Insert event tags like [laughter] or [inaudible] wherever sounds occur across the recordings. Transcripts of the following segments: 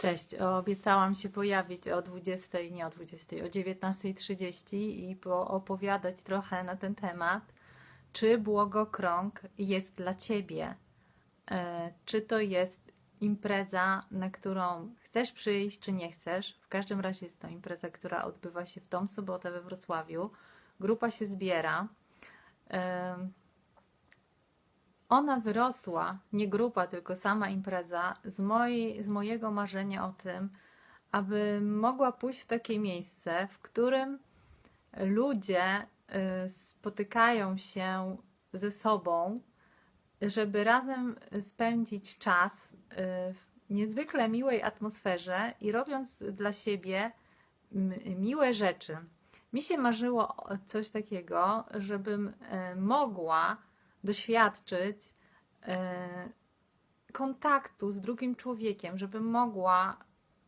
Cześć, obiecałam się pojawić o 20, nie o 20, o 19.30 i opowiadać trochę na ten temat, czy błogokrąg jest dla Ciebie. E, Czy to jest impreza, na którą chcesz przyjść, czy nie chcesz. W każdym razie jest to impreza, która odbywa się w tą sobotę we Wrocławiu. Grupa się zbiera. Ona wyrosła, nie grupa, tylko sama impreza, z, mojej, z mojego marzenia o tym, aby mogła pójść w takie miejsce, w którym ludzie y, spotykają się ze sobą, żeby razem spędzić czas y, w niezwykle miłej atmosferze i robiąc dla siebie miłe rzeczy. Mi się marzyło coś takiego, żebym y, mogła doświadczyć e, kontaktu z drugim człowiekiem, żebym mogła,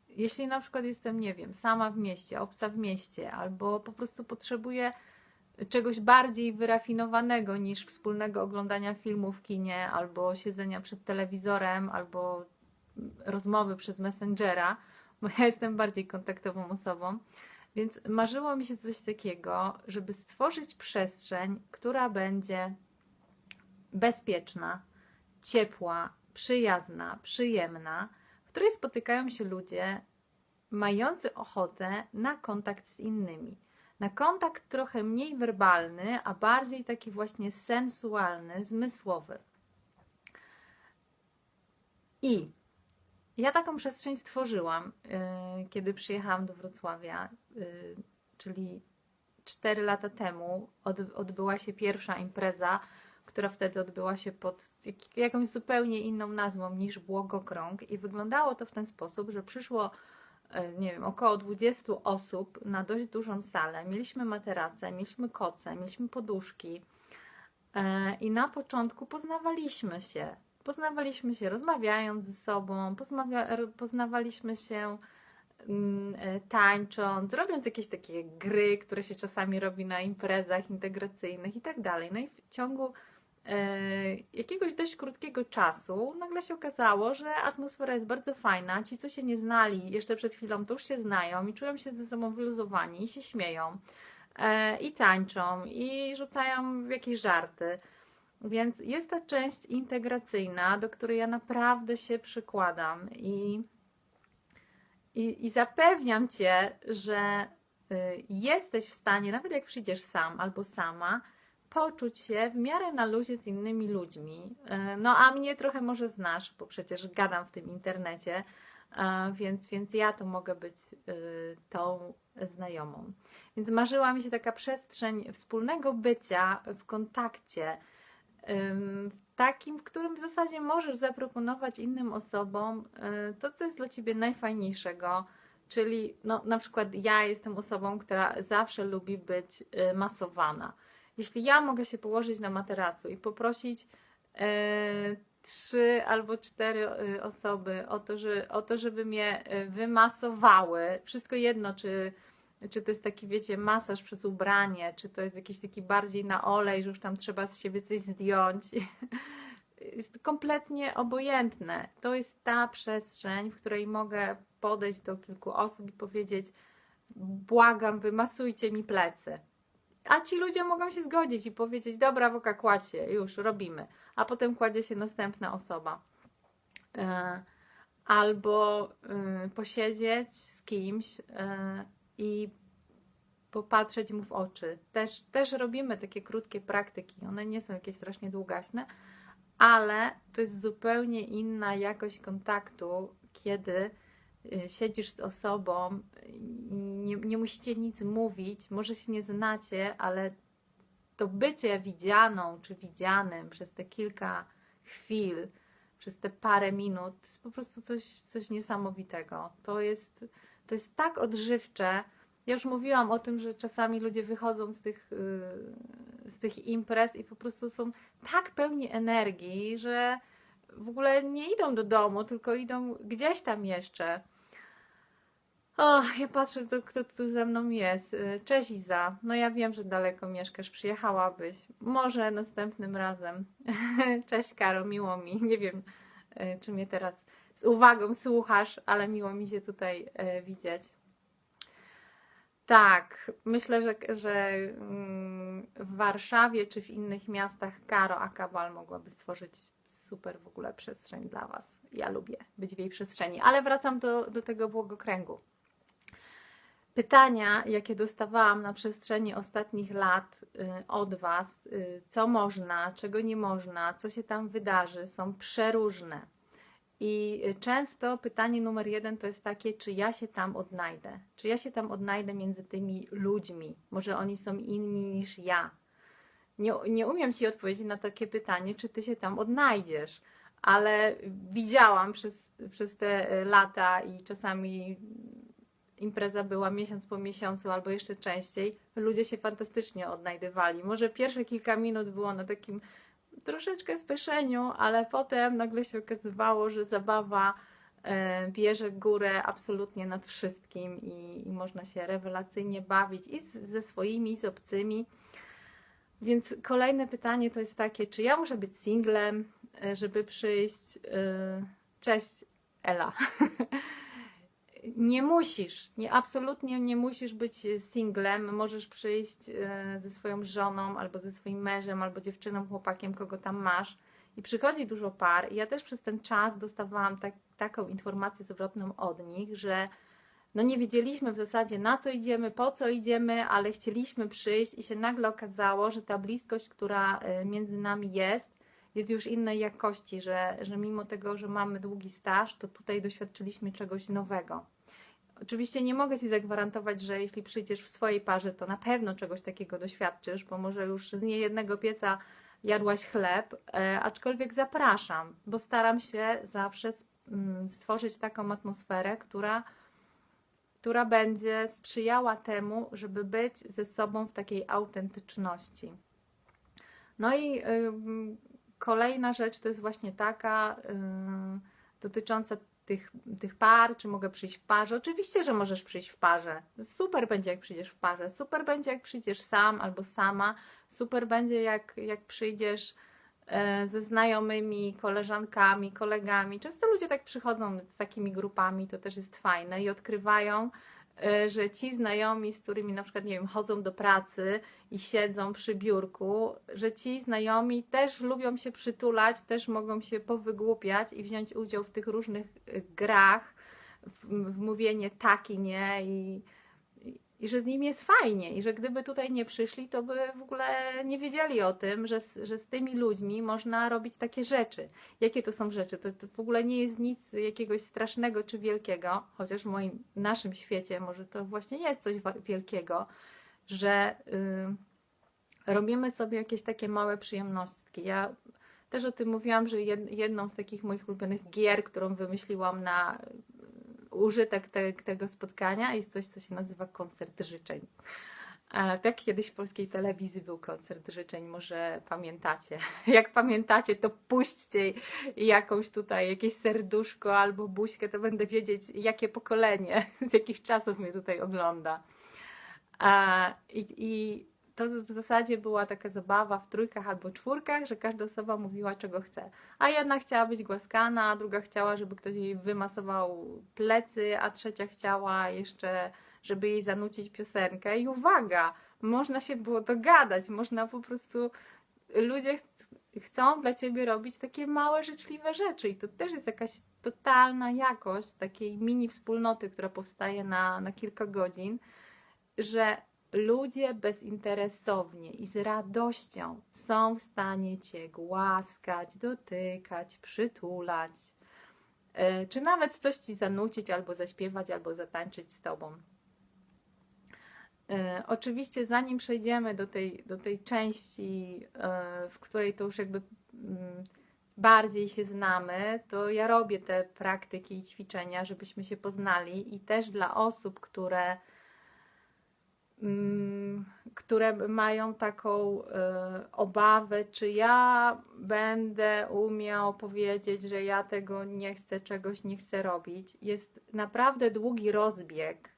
jeśli na przykład jestem, nie wiem, sama w mieście, obca w mieście, albo po prostu potrzebuję czegoś bardziej wyrafinowanego niż wspólnego oglądania filmu w kinie, albo siedzenia przed telewizorem, albo rozmowy przez Messengera, bo ja jestem bardziej kontaktową osobą. Więc marzyło mi się coś takiego, żeby stworzyć przestrzeń, która będzie bezpieczna, ciepła, przyjazna, przyjemna, w której spotykają się ludzie mający ochotę na kontakt z innymi. Na kontakt trochę mniej werbalny, a bardziej taki właśnie sensualny, zmysłowy. I ja taką przestrzeń stworzyłam, yy, kiedy przyjechałam do Wrocławia, yy, czyli 4 lata temu od, odbyła się pierwsza impreza, która wtedy odbyła się pod jak- jakąś zupełnie inną nazwą niż Błogokrąg i wyglądało to w ten sposób, że przyszło e, nie wiem, około 20 osób na dość dużą salę. Mieliśmy materace, mieliśmy koce, mieliśmy poduszki e, i na początku poznawaliśmy się. Poznawaliśmy się rozmawiając ze sobą, poznawaliśmy się mm, e, tańcząc, robiąc jakieś takie gry, które się czasami robi na imprezach integracyjnych i tak dalej. No i w ciągu jakiegoś dość krótkiego czasu nagle się okazało, że atmosfera jest bardzo fajna. Ci, co się nie znali jeszcze przed chwilą, to już się znają i czują się ze sobą wyluzowani i się śmieją. E, I tańczą, i rzucają jakieś żarty. Więc jest ta część integracyjna, do której ja naprawdę się przykładam i i, I zapewniam cię, że y, jesteś w stanie, nawet jak przyjdziesz sam albo sama, poczuć się w miarę na luzie z innymi ludźmi. Y, No a mnie trochę może znasz, bo przecież gadam w tym internecie, a więc, więc ja to mogę być y, tą znajomą. Więc marzyła mi się taka przestrzeń wspólnego bycia w kontakcie, takim, w którym w zasadzie możesz zaproponować innym osobom to, co jest dla ciebie najfajniejszego. Czyli no, na przykład ja jestem osobą, która zawsze lubi być masowana. Jeśli ja mogę się położyć na materacu i poprosić y, trzy albo cztery y, osoby o to, że, o to, żeby mnie y, wymasowały, wszystko jedno, czy czy to jest taki, wiecie, masaż przez ubranie, czy to jest jakiś taki bardziej na olej, że już tam trzeba z siebie coś zdjąć. [laughs] Jest kompletnie obojętne. To jest ta przestrzeń, w której mogę podejść do kilku osób i powiedzieć: Błagam, wymasujcie mi plecy. A ci ludzie mogą się zgodzić i powiedzieć: Dobra, woka, kładź się, już robimy. A potem kładzie się następna osoba. E, Albo y, posiedzieć z kimś y, i popatrzeć mu w oczy. Też, też robimy takie krótkie praktyki. One nie są jakieś strasznie długaśne, ale to jest zupełnie inna jakość kontaktu, kiedy siedzisz z osobą nie, nie musicie nic mówić, może się nie znacie, ale to bycie widzianą czy widzianym przez te kilka chwil, przez te parę minut, to jest po prostu coś, coś niesamowitego. To jest, to jest tak odżywcze. Ja już mówiłam o tym, że czasami ludzie wychodzą z tych, yy, z tych imprez i po prostu są tak pełni energii, że w ogóle nie idą do domu, tylko idą gdzieś tam jeszcze. O, ja patrzę, to, kto tu ze mną jest. Yy, Cześć Iza. No ja wiem, że daleko mieszkasz, przyjechałabyś. Może następnym razem. [laughs] Cześć Karo, miło mi. Nie wiem, e, czy mnie teraz z uwagą słuchasz, ale miło mi się tutaj e, widzieć. Tak, myślę, że, że mm, w Warszawie czy w innych miastach Karo Akabal mogłaby stworzyć super w ogóle przestrzeń dla Was. Ja lubię być w jej przestrzeni, ale wracam do, do tego błogokręgu. Pytania, jakie dostawałam na przestrzeni ostatnich lat y, od Was, y, co można, czego nie można, co się tam wydarzy, są przeróżne. I często pytanie numer jeden to jest takie, czy ja się tam odnajdę? Czy ja się tam odnajdę między tymi ludźmi? Może oni są inni niż ja? Nie, nie umiem Ci odpowiedzieć na takie pytanie, czy Ty się tam odnajdziesz, ale widziałam przez, przez te lata i czasami impreza była miesiąc po miesiącu albo jeszcze częściej, ludzie się fantastycznie odnajdywali. Może pierwsze kilka minut było na takim troszeczkę spieszeniu, ale potem nagle się okazywało, że zabawa e, bierze górę absolutnie nad wszystkim i, i można się rewelacyjnie bawić i z, ze swoimi, i z obcymi. Więc kolejne pytanie to jest takie, czy ja muszę być singlem, e, żeby przyjść? E, cześć, Ela. [laughs] nie musisz, nie, absolutnie nie musisz być singlem. Możesz przyjść e, ze swoją żoną, albo ze swoim mężem, albo dziewczyną, chłopakiem, kogo tam masz. I przychodzi dużo par. I ja też przez ten czas dostawałam tak, taką informację zwrotną od nich, że no nie wiedzieliśmy w zasadzie na co idziemy, po co idziemy, ale chcieliśmy przyjść i się nagle okazało, że ta bliskość, która e, między nami jest, jest już innej jakości, że, że mimo tego, że mamy długi staż, to tutaj doświadczyliśmy czegoś nowego. Oczywiście nie mogę Ci zagwarantować, że jeśli przyjdziesz w swojej parze, to na pewno czegoś takiego doświadczysz, bo może już z niejednego pieca jadłaś chleb, e, aczkolwiek zapraszam, bo staram się zawsze mm, stworzyć taką atmosferę, która, która będzie sprzyjała temu, żeby być ze sobą w takiej autentyczności. No i kolejna rzecz to jest właśnie taka y, dotycząca tych, tych par, czy mogę przyjść w parze. Oczywiście, że możesz przyjść w parze. Super będzie, jak przyjdziesz w parze. Super będzie, jak przyjdziesz sam albo sama. Super będzie, jak, jak przyjdziesz e, ze znajomymi, koleżankami, kolegami. Często ludzie tak przychodzą z takimi grupami, to też jest fajne i odkrywają że ci znajomi, z którymi na przykład, nie wiem, chodzą do pracy i siedzą przy biurku, że ci znajomi też lubią się przytulać, też mogą się powygłupiać i wziąć udział w tych różnych e, grach, w, w mówienie tak i nie i i że z nimi jest fajnie i że gdyby tutaj nie przyszli, to by w ogóle nie wiedzieli o tym, że, że z tymi ludźmi można robić takie rzeczy. Jakie to są rzeczy? To, to w ogóle nie jest nic jakiegoś strasznego czy wielkiego, chociaż w moim, naszym świecie może to właśnie jest coś wielkiego, że yy, robimy sobie jakieś takie małe przyjemnostki. Ja też o tym mówiłam, że jedną z takich moich ulubionych gier, którą wymyśliłam na użytek te, tego spotkania jest coś, co się nazywa koncert życzeń. Tak kiedyś w polskiej telewizji był koncert życzeń, może pamiętacie. [laughs] Jak pamiętacie, to puśćcie jakąś tutaj, jakieś serduszko albo buźkę, to będę wiedzieć, jakie pokolenie [laughs] z jakich czasów mnie tutaj ogląda. I, i to w zasadzie była taka zabawa w trójkach albo czwórkach, że każda osoba mówiła, czego chce. A jedna chciała być głaskana, a druga chciała, żeby ktoś jej wymasował plecy, a trzecia chciała jeszcze, żeby jej zanucić piosenkę. I uwaga, można się było dogadać, można po prostu. Ludzie ch chcą dla ciebie robić takie małe, życzliwe rzeczy, i to też jest jakaś totalna jakość takiej mini wspólnoty, która powstaje na, na kilka godzin, że ludzie bezinteresownie i z radością są w stanie Cię głaskać, dotykać, przytulać, e, czy nawet coś Ci zanucić, albo zaśpiewać, albo zatańczyć z Tobą. E, oczywiście, zanim przejdziemy do tej, do tej części, e, w której to już jakby mm, bardziej się znamy, to ja robię te praktyki i ćwiczenia, żebyśmy się poznali i też dla osób, które które mają taką y, obawę, czy ja będę umiał powiedzieć, że ja tego nie chcę, czegoś nie chcę robić. Jest naprawdę długi rozbieg,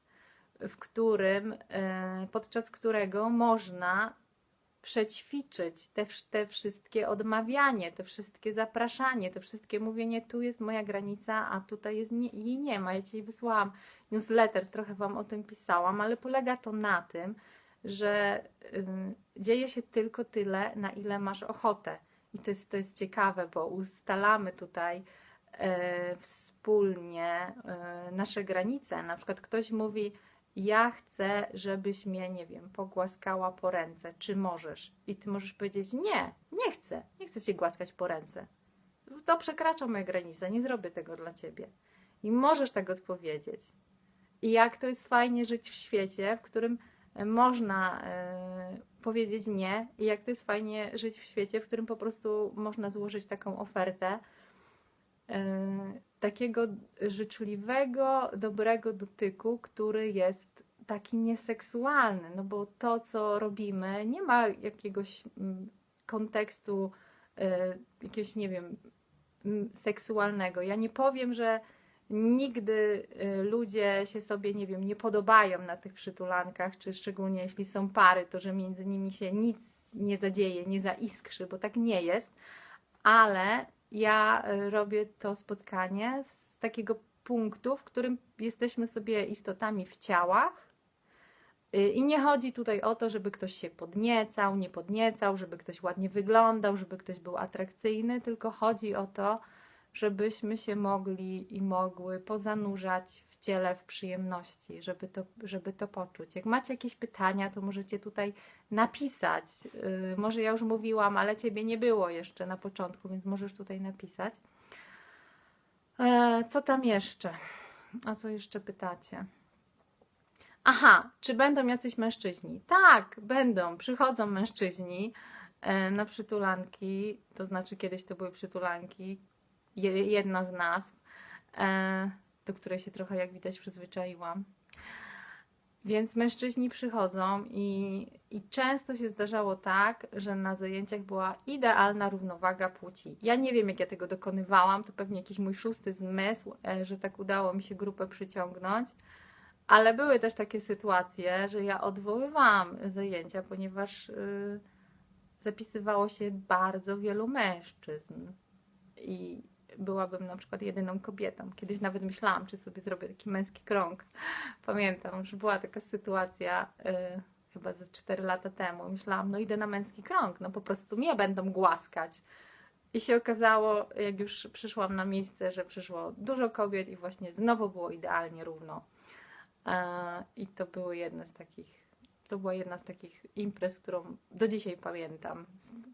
w którym, y, podczas którego można przećwiczyć te, te wszystkie odmawianie, te wszystkie zapraszanie, te wszystkie mówienie, tu jest moja granica, a tutaj jest nie, jej nie ma. Ja Ci wysłałam newsletter, trochę Wam o tym pisałam, ale polega to na tym, że y, dzieje się tylko tyle, na ile masz ochotę. I to jest, to jest ciekawe, bo ustalamy tutaj e, wspólnie e, nasze granice. Na przykład ktoś mówi, ja chcę, żebyś mnie, nie wiem, pogłaskała po ręce. Czy możesz? I ty możesz powiedzieć, nie, nie chcę, nie chcę cię głaskać po ręce. To przekracza moje granice, nie zrobię tego dla ciebie. I możesz tak odpowiedzieć. I jak to jest fajnie żyć w świecie, w którym można e, powiedzieć nie, i jak to jest fajnie żyć w świecie, w którym po prostu można złożyć taką ofertę e, takiego życzliwego, dobrego dotyku, który jest taki nieseksualny, no bo to, co robimy, nie ma jakiegoś mm, kontekstu, e, jakiegoś, nie wiem, seksualnego. Ja nie powiem, że nigdy y, ludzie się sobie, nie wiem, nie podobają na tych przytulankach, czy szczególnie jeśli są pary, to że między nimi się nic nie zadzieje, nie zaiskrzy, bo tak nie jest, ale ja y, robię to spotkanie z takiego punktu, w którym jesteśmy sobie istotami w ciałach. Y, I nie chodzi tutaj o to, żeby ktoś się podniecał, nie podniecał, żeby ktoś ładnie wyglądał, żeby ktoś był atrakcyjny, tylko chodzi o to, żebyśmy się mogli i mogły pozanurzać w ciele, w przyjemności, żeby to, żeby to poczuć. Jak macie jakieś pytania, to możecie tutaj napisać. Yy, może ja już mówiłam, ale ciebie nie było jeszcze na początku, więc możesz tutaj napisać. E, co tam jeszcze? O co jeszcze pytacie? Aha, czy będą jacyś mężczyźni? Tak, będą. Przychodzą mężczyźni e, na przytulanki, to znaczy kiedyś to były przytulanki, jedna z nazw, e, do której się trochę, jak widać, przyzwyczaiłam. Więc mężczyźni przychodzą i, i często się zdarzało tak, że na zajęciach była idealna równowaga płci. Ja nie wiem, jak ja tego dokonywałam, to pewnie jakiś mój szósty zmysł, e, że tak udało mi się grupę przyciągnąć. Ale były też takie sytuacje, że ja odwoływałam zajęcia, ponieważ y, zapisywało się bardzo wielu mężczyzn. I byłabym na przykład jedyną kobietą. Kiedyś nawet myślałam, czy sobie zrobię taki męski krąg. Pamiętam, że była taka sytuacja y, chyba ze 4 lata temu. Myślałam, no idę na męski krąg, no po prostu mnie będą głaskać. I się okazało, jak już przyszłam na miejsce, że przyszło dużo kobiet i właśnie znowu było idealnie równo. E, I to były jedne z takich, to była jedna z takich imprez, którą do dzisiaj pamiętam,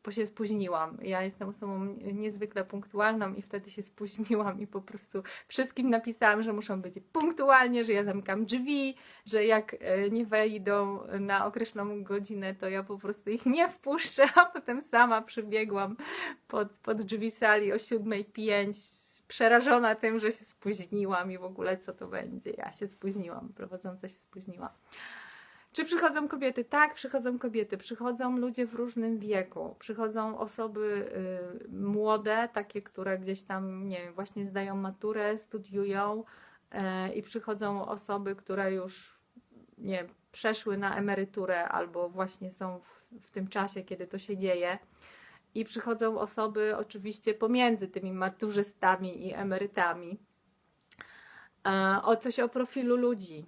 bo się spóźniłam. Ja jestem osobą niezwykle punktualną i wtedy się spóźniłam i po prostu wszystkim napisałam, że muszą być punktualnie, że ja zamykam drzwi, że jak e, nie wejdą na określoną godzinę, to ja po prostu ich nie wpuszczę, a potem sama przybiegłam pod, pod drzwi sali o 7.05 przerażona tym, że się spóźniłam i w ogóle co to będzie. Ja się spóźniłam, prowadząca się spóźniła. Czy przychodzą kobiety? Tak, przychodzą kobiety. Przychodzą ludzie w różnym wieku. Przychodzą osoby y, młode, takie, które gdzieś tam, nie wiem, właśnie zdają maturę, studiują y, i przychodzą osoby, które już, nie przeszły na emeryturę albo właśnie są w, w tym czasie, kiedy to się dzieje. I przychodzą osoby oczywiście pomiędzy tymi maturzystami i emerytami. E, O coś o profilu ludzi.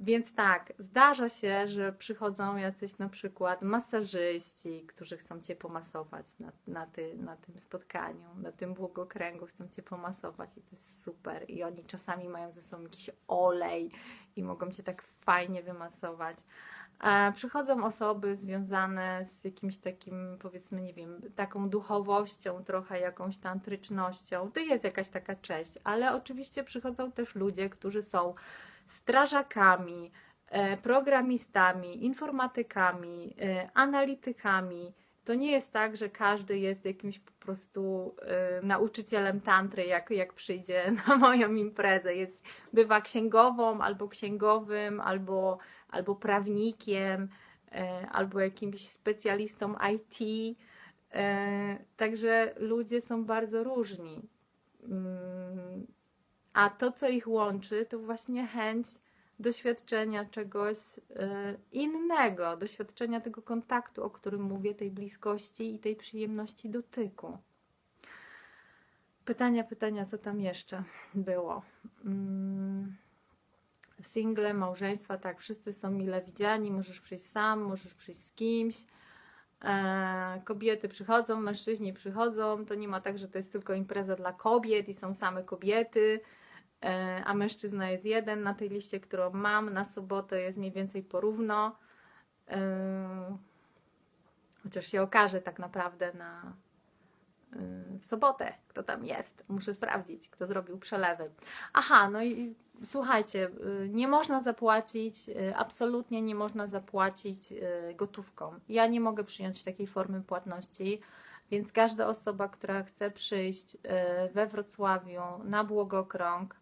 Więc tak, zdarza się, że przychodzą jacyś na przykład masażyści, którzy chcą Cię pomasować na, na, ty, na tym spotkaniu, na tym błogokręgu, chcą Cię pomasować i to jest super. I oni czasami mają ze sobą jakiś olej i mogą Cię tak fajnie wymasować. E, Przychodzą osoby związane z jakimś takim, powiedzmy, nie wiem, taką duchowością, trochę jakąś tantrycznością. To jest jakaś taka cześć, ale oczywiście przychodzą też ludzie, którzy są strażakami, e, programistami, informatykami, e, analitykami. To nie jest tak, że każdy jest jakimś po prostu e, nauczycielem tantry, jak, jak przyjdzie [laughs] na moją imprezę. Jest, bywa księgową, albo księgowym, albo, albo prawnikiem, albo jakimś specjalistą IT. Także ludzie są bardzo różni. A to, co ich łączy, to właśnie chęć doświadczenia czegoś e, innego, doświadczenia tego kontaktu, o którym mówię, tej bliskości i tej przyjemności dotyku. Pytania, pytania, co tam jeszcze było? Mm, Single, małżeństwa, tak, wszyscy są mile widziani, możesz przyjść sam, możesz przyjść z kimś. E, kobiety przychodzą, mężczyźni przychodzą. To nie ma tak, że to jest tylko impreza dla kobiet i są same kobiety, a mężczyzna jest jeden. Na tej liście, którą mam na sobotę, jest mniej więcej porówno. E, chociaż się okaże tak naprawdę na, y, w sobotę, kto tam jest. Muszę sprawdzić, kto zrobił przelewy. Aha, no i słuchajcie, nie można zapłacić, absolutnie nie można zapłacić gotówką. Ja nie mogę przyjąć takiej formy płatności, więc każda osoba, która chce przyjść we Wrocławiu na Błogokrąg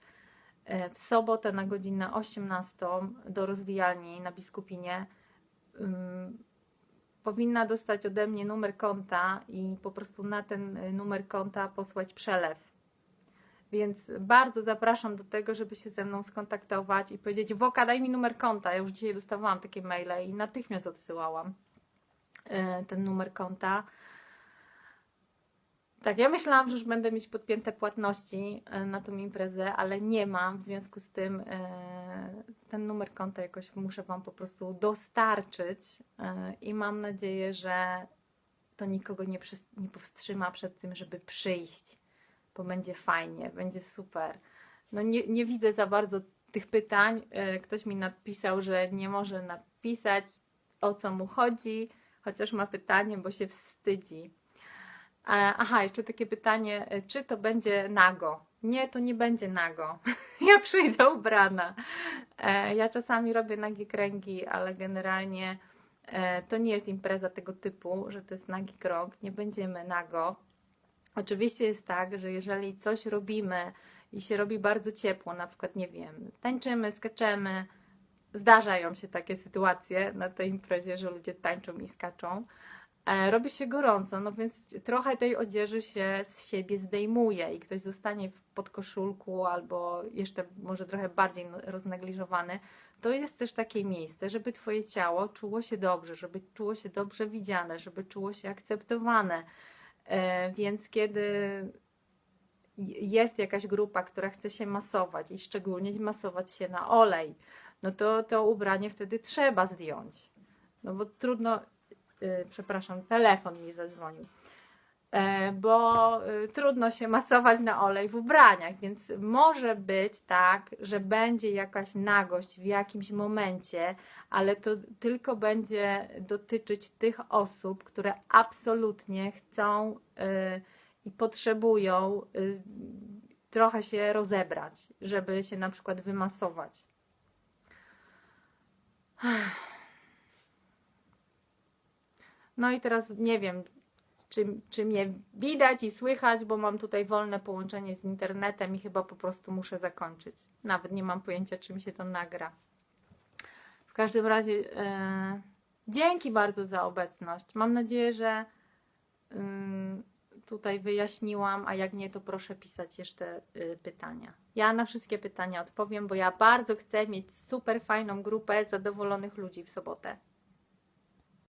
w sobotę na godzinę 18 do rozwijalni na Biskupinie, powinna dostać ode mnie numer konta i po prostu na ten y, numer konta posłać przelew. Więc bardzo zapraszam do tego, żeby się ze mną skontaktować i powiedzieć: Woka, daj mi numer konta. Ja już dzisiaj dostawałam takie maile i natychmiast odsyłałam y, ten numer konta. Tak, ja myślałam, że już będę mieć podpięte płatności y, na tą imprezę, ale nie mam. W związku z tym y, ten numer konta jakoś muszę Wam po prostu dostarczyć y, i mam nadzieję, że to nikogo nie, nie powstrzyma przed tym, żeby przyjść, bo będzie fajnie, będzie super. No nie, nie widzę za bardzo tych pytań. Ktoś mi napisał, że nie może napisać o co mu chodzi, chociaż ma pytanie, bo się wstydzi. E, Aha, jeszcze takie pytanie, e, czy to będzie nago? Nie, to nie będzie nago. [laughs] Ja przyjdę ubrana. E, Ja czasami robię nagie kręgi, ale generalnie to nie jest impreza tego typu, że to jest nagi krąg. Nie będziemy nago. Oczywiście jest tak, że jeżeli coś robimy i się robi bardzo ciepło, na przykład, nie wiem, tańczymy, skaczemy, zdarzają się takie sytuacje na tej imprezie, że ludzie tańczą i skaczą, robi się gorąco, no więc trochę tej odzieży się z siebie zdejmuje i ktoś zostanie w podkoszulku albo jeszcze może trochę bardziej roznegliżowany, to jest też takie miejsce, żeby Twoje ciało czuło się dobrze, żeby czuło się dobrze widziane, żeby czuło się akceptowane. E, Więc kiedy jest jakaś grupa, która chce się masować i szczególnie masować się na olej, no to to ubranie wtedy trzeba zdjąć. No bo trudno, przepraszam, telefon mi zadzwonił. E, Bo y, trudno się masować na olej w ubraniach, więc może być tak, że będzie jakaś nagość w jakimś momencie, ale to tylko będzie dotyczyć tych osób, które absolutnie chcą y, i potrzebują y, trochę się rozebrać, żeby się na przykład wymasować. No i teraz nie wiem, czy, czy mnie widać i słychać, bo mam tutaj wolne połączenie z internetem i chyba po prostu muszę zakończyć. Nawet nie mam pojęcia, czym się to nagra. W każdym razie e, dzięki bardzo za obecność. Mam nadzieję, że ym, tutaj wyjaśniłam, a jak nie, to proszę pisać jeszcze y, pytania. Ja na wszystkie pytania odpowiem, bo ja bardzo chcę mieć super fajną grupę zadowolonych ludzi w sobotę.